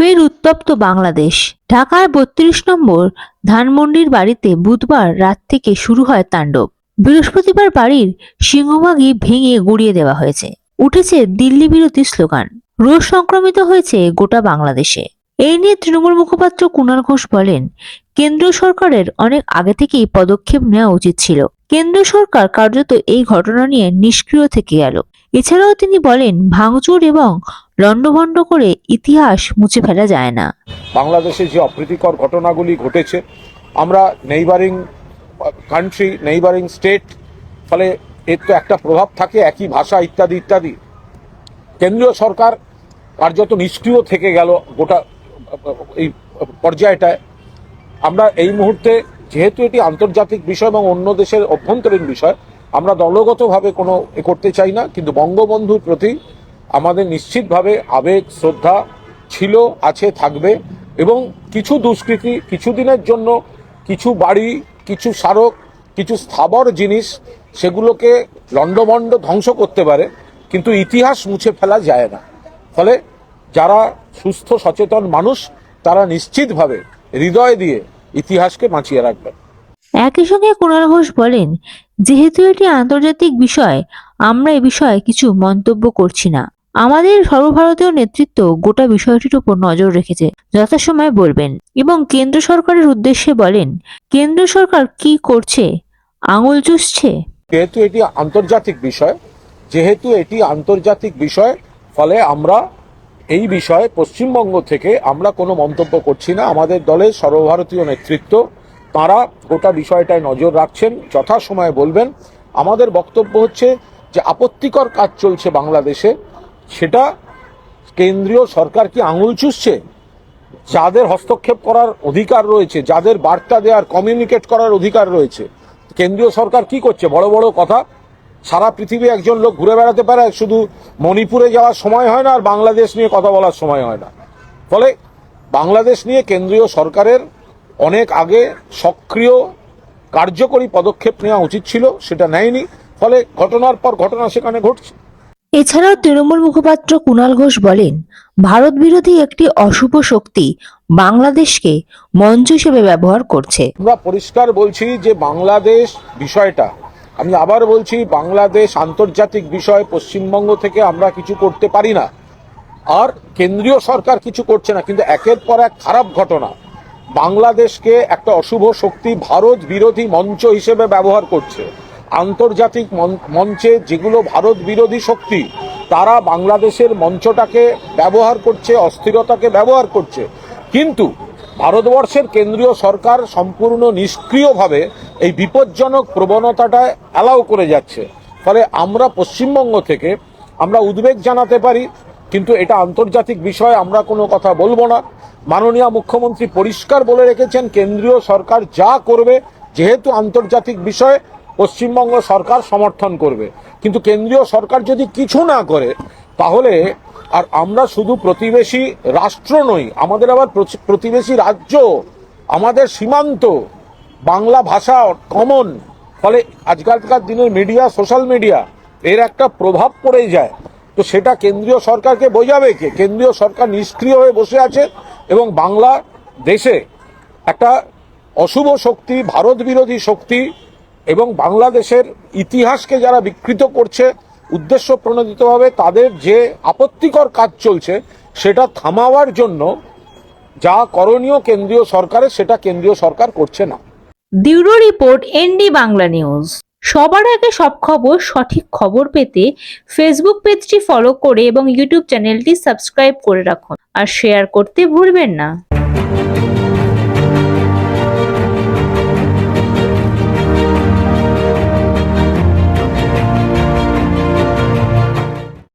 ফের উত্তপ্ত বাংলাদেশ। ঢাকার বত্রিশ নম্বর ধানমন্ডির বাড়িতে বুধবার রাত থেকে শুরু হয় তাণ্ডব। বৃহস্পতিবার বাড়ির সিংহভাগই ভেঙে গুড়িয়ে দেওয়া হয়েছে। উঠেছে দিল্লি বিরোধী স্লোগান রোজ সংক্রমিত হয়েছে গোটা বাংলাদেশে। এই নিয়ে তৃণমূল মুখপাত্র কুণাল ঘোষ বলেন কেন্দ্র সরকারের অনেক আগে থেকেই পদক্ষেপ নেওয়া উচিত ছিল। কেন্দ্র সরকার কার্যত এই ঘটনা নিয়ে নিষ্ক্রিয় থেকে গেল। এছাড়াও তিনি বলেন, ভাঙচুর এবং লণ্ডভণ্ড করে ইতিহাস মুছে ফেলা যায় না। বাংলাদেশে যে অপ্রীতিকর ঘটনাগুলি ঘটেছে, আমরা নেইবারিং কান্ট্রি নেইবারিং স্টেট ফলে এর তো একটা প্রভাব থাকে, একই ভাষা ইত্যাদি ইত্যাদি। কেন্দ্রীয় সরকার কার্যত নিষ্ক্রিয় থেকে গেল গোটা এই পর্যায়টায়। আমরা এই মুহূর্তে যেহেতু এটি আন্তর্জাতিক বিষয় এবং অন্য দেশের অভ্যন্তরীণ বিষয়, আমরা দলগতভাবে কোনো এ করতে চাই না, কিন্তু বঙ্গবন্ধুর প্রতি আমাদের নিশ্চিতভাবে আবেগ, শ্রদ্ধা ছিল, আছে, থাকবে এবং কিছু দুষ্কৃতি কিছু দিনের জন্য কিছু বাড়ি, কিছু স্মারক, কিছু স্থাবর জিনিস সেগুলোকে লণ্ডভণ্ড ধ্বংস করতে পারে, কিন্তু ইতিহাস মুছে ফেলা যায় না। ফলে যারা সুস্থ, সচেতন মানুষ, তারা নিশ্চিতভাবে হৃদয় দিয়ে ইতিহাসকে বাঁচিয়ে রাখবেন। একই সঙ্গে কুণাল ঘোষ বলেন, যেহেতু এটি আন্তর্জাতিক বিষয়, আমরা এ বিষয়ে কিছু মন্তব্য করছি না। আমাদের সর্বভারতীয় নেতৃত্ব গোটা বিষয়টির উপর নজর রেখেছে, যথাসময়ে বলবেন। এবং কেন্দ্র সরকারের উদ্দেশ্যে বলেন, কেন্দ্র সরকার কি করছে? আঙুল চুষছে? যেহেতু এটি আন্তর্জাতিক বিষয়, যেহেতু এটি আন্তর্জাতিক বিষয়, ফলে আমরা এই বিষয়ে পশ্চিমবঙ্গ থেকে আমরা কোনো মন্তব্য করছি না। আমাদের দলের সর্বভারতীয় নেতৃত্ব, তারা গোটা বিষয়টায় নজর রাখছেন, যথাসময়ে বলবেন। আমাদের বক্তব্য হচ্ছে যে, আপত্তিকর কাজ চলছে বাংলাদেশে। সেটা কেন্দ্রীয় সরকার কি আঙুল চুষছে? যাদের হস্তক্ষেপ করার অধিকার রয়েছে, যাদের বার্তা দেওয়ার কমিউনিকেট করার অধিকার রয়েছে, কেন্দ্রীয় সরকার কি করছে? বড় বড় কথা, সারা পৃথিবী একজন লোক ঘুরে বেড়াতে পারে, শুধু মণিপুরে যাওয়ার সময় হয় না, আর বাংলাদেশ নিয়ে কথা বলার সময় হয় না। ফলে বাংলাদেশ নিয়ে কেন্দ্রীয় সরকারের অনেক আগে সক্রিয়, কার্যকরী পদক্ষেপ নেওয়া উচিত ছিল, সেটা নেয়নি। ফলে ঘটনার পর ঘটনা সেখানে ঘটছে। এছাড়াও তৃণমূল মুখপাত্র কুণাল ঘোষ বলেন, ভারত বিরোধী একটি অশুভ শক্তি বাংলাদেশকে মঞ্চ হিসেবে ব্যবহার করছে। আমরা পরিষ্কার বলছি যে বাংলাদেশ বিষয়টা, আমি আবার বলছি বাংলাদেশ আন্তর্জাতিক বিষয়, পশ্চিমবঙ্গ থেকে আমরা কিছু করতে পারি না। আর কেন্দ্রীয় সরকার কিছু করছে না, কিন্তু একের পর এক খারাপ ঘটনা। বাংলাদেশকে একটা অশুভ শক্তি ভারত বিরোধী মঞ্চ হিসেবে ব্যবহার করছে। আন্তর্জাতিক মঞ্চে যেগুলো ভারত বিরোধী শক্তি, তারা বাংলাদেশের মঞ্চটাকে ব্যবহার করছে, অস্থিরতাকে ব্যবহার করছে। কিন্তু ভারতবর্ষের কেন্দ্রীয় সরকার সম্পূর্ণ নিষ্ক্রিয়ভাবে এই বিপজ্জনক প্রবণতাটা অ্যালাউ করে যাচ্ছে। ফলে আমরা পশ্চিমবঙ্গ থেকে আমরা উদ্বেগ জানাতে পারি, কিন্তু এটা আন্তর্জাতিক বিষয় আমরা কোনো কথা বলব না। মাননীয় মুখ্যমন্ত্রী পরিষ্কার বলে রেখেছেন, কেন্দ্রীয় সরকার যা করবে, যেহেতু আন্তর্জাতিক বিষয় পশ্চিমবঙ্গ সরকার সমর্থন করবে। কিন্তু কেন্দ্রীয় সরকার যদি কিছু না করে, তাহলে আর আমরা শুধু প্রতিবেশী রাষ্ট্র নই, আমাদের আবার প্রতিবেশী রাজ্য, আমাদের সীমান্ত, বাংলা ভাষা কমন ফলে আজকালকার দিনের মিডিয়া সোশ্যাল মিডিয়া এর একটা প্রভাব পড়ে যায়। তো সেটা কেন্দ্রীয় সরকারকে বোঝাবে কে? কেন্দ্রীয় সরকার নিষ্ক্রিয় হয়ে বসে আছে এবং বাংলা দেশে একটা অশুভ শক্তি, ভারত বিরোধী শক্তি এবং বাংলাদেশের ইতিহাসকে যারা বিকৃত করছে উদ্দেশ্য প্রণোদিতভাবে তাদের যে আপত্তিকর কাজ চলছে, সেটা থামাবার জন্য যা করণীয় কেন্দ্রীয় সরকারের সেটা কেন্দ্রীয় সরকার করছে না। Bureau report, ND Bangla news. সবার আগে সব খবর, সঠিক খবর পেতে ফেসবুক পেজটি ফলো করে এবং ইউটিউব চ্যানেলটি সাবস্ক্রাইব করে রাখুন। আর শেয়ার করতে ভুলবেন না।